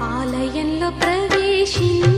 ఆలయంలో ప్రవేశించి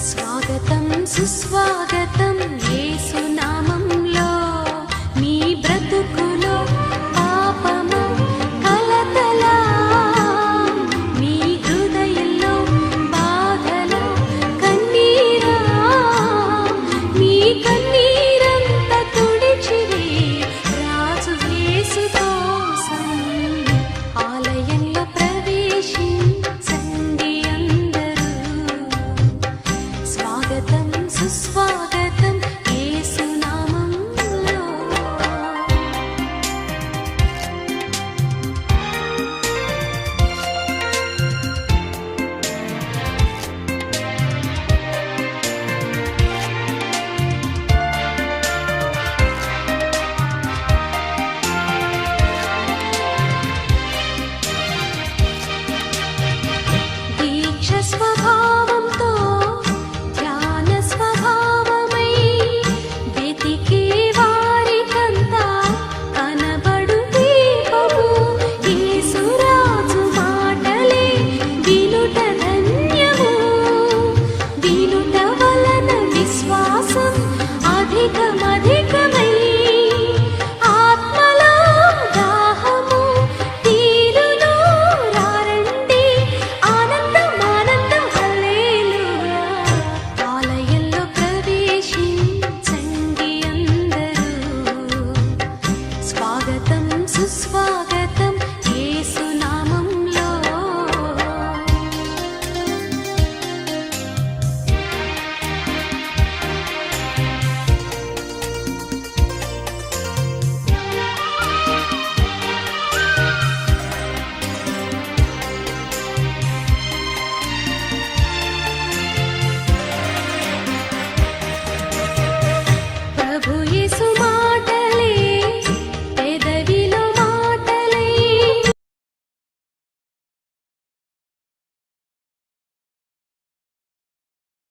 స్వాగతం సుస్వాగతం యేసునామంలో. మీ బ్రతుకు Bye-bye.